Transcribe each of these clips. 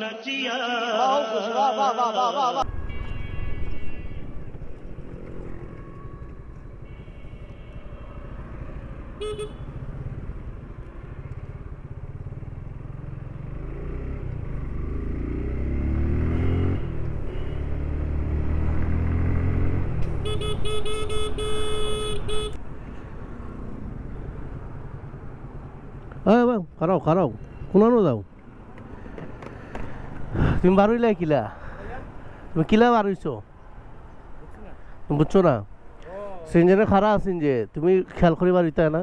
नचिया वाह वाह वाह वाह वाह वाह Thank you. হ্যাঁ বাং খারাও খারাও কোনানো যাও তুমি বার কিলা? তুমি কিলা বার হইছো তুমি বুঝছ না? সিঞ্জনে খারা আছেন যে তুমি খেয়াল করি বার হইতে না?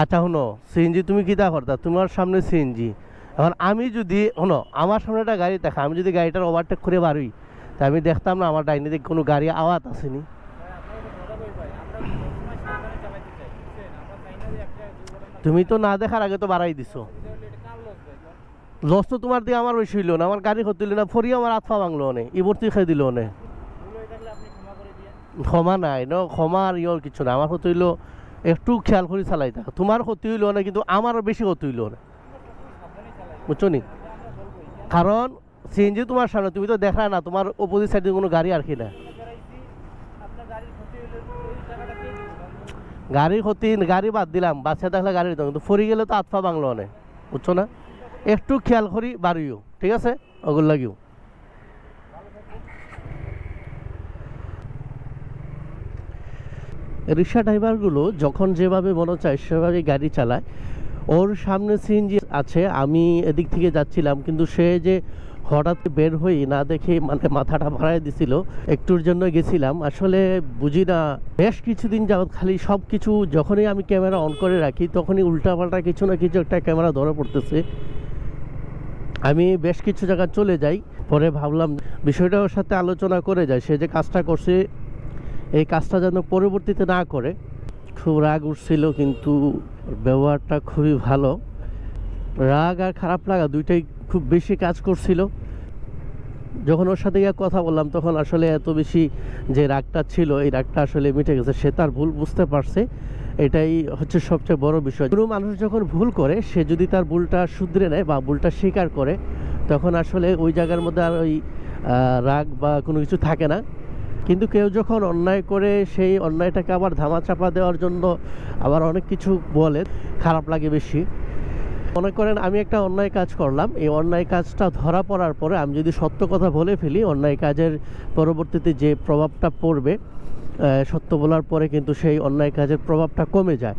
আচ্ছা শুনো সিএনজি তুমি কিতা করতা তোমার সামনে সিএনজি এখন আমি যদি, শোনো আমার সামনে একটা গাড়ি দেখা, আমি যদি গাড়িটার ওভারটেক করে বাড়ি তা আমি দেখতাম না আমার ডাইনে দিকে কোনো গাড়ি আওয়াজ আসেনি তুমি তো না দেখার আগে তো বাড়াই দিছো। লস তো তোমার দিয়ে আমার বেশি হইল না, আমার গাড়ি হইল না ফরি আমার আত্মা ভাঙলো অনে ইবর্তি খাই দিল অনে ক্ষমা নাই, ন, ক্ষমা আর ইয়র কিছু না আমার ক্ষতি হইল, একটু খেয়াল করে চালাই থাকা। তোমার ক্ষতি হইল না কিন্তু আমার বেশি ক্ষতি হইল না বুঝছ নি? কারণ, সিএনজি তোমার সামনে, তুমি তো দেখা না, তোমার অপোজিট সাইডে কোনো গাড়ি আর কি না গাড়ির ক্ষতি, গাড়ি বাদ দিলাম বাচ্চা দেখলে গাড়ি দিতাম, কিন্তু ফরি গেলে তো আতফা বাংলো অনে বুঝছ না? একটু খেয়াল করি বাড়িও ঠিক আছে? ওগুলো লাগিও। রিক্সা ড্রাইভারগুলো যখন যেভাবে মনে চায় সেভাবে গাড়ি চালায়। ওর সামনে সিএনজি আছে, আমি এদিক থেকে যাচ্ছিলাম, কিন্তু সে যে হঠাৎ বের হই না দেখে মানে মাথাটা ভাড়াই দিছিল। একটুর জন্য গেছিলাম। আসলে বুঝি না, বেশ কিছুদিন যাবৎ খালি সব কিছু যখনই আমি ক্যামেরা অন করে রাখি, তখনই উল্টাপাল্টা কিছু না কিছু একটা ক্যামেরা ধরে পড়তেছে। আমি বেশ কিছু জায়গায় চলে যাই, পরে ভাবলাম বিষয়টা ওর সাথে আলোচনা করে যাই। সে যে কাজটা করছে, এই কাজটা যেন পরবর্তীতে না করে। খুব রাগ উঠছিল কিন্তু ব্যবহারটা খুবই ভালো। রাগ আর খারাপ লাগা দুইটাই খুব বেশি কাজ করছিল। যখন ওর সাথে গিয়ে কথা বললাম, তখন আসলে এত বেশি যে রাগটা ছিল, এই রাগটা আসলে মিটে গেছে। সে তার ভুল বুঝতে পারছে। এটাই হচ্ছে সবচেয়ে বড় বিষয়। কোনো মানুষ যখন ভুল করে, সে যদি তার ভুলটা শুধরে নেয় বা ভুলটা স্বীকার করে, তখন আসলে ওই জায়গার মধ্যে আর ওই রাগ বা কোনো কিছু থাকে না। কিন্তু কেউ যখন অন্যায় করে, সেই অন্যায়টাকে আবার ধামাচাপা দেওয়ার জন্য আবার অনেক কিছু বলে, খারাপ লাগে বেশি। মনে করেন আমি একটা অন্যায় কাজ করলাম। এই অন্যায় কাজটা ধরা পড়ার পরে আমি যদি সত্য কথা বলে ফেলি, অন্যায় কাজের পরবর্তীতে যে প্রভাবটা পড়বে সত্য বলার পরে কিন্তু সেই অন্যায় কাজের প্রভাবটা কমে যায়।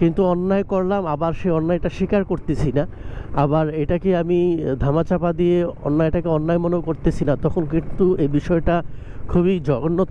কিন্তু অন্যায় করলাম, আবার সেই অন্যায়টা স্বীকার করতেছি না। আবার এটাকে আমি ধামাচাপা দিয়ে অন্যায়টাকে অন্যায় মনে করতেছি না। তখন কিন্তু এই বিষয়টা খুবই জঘন্য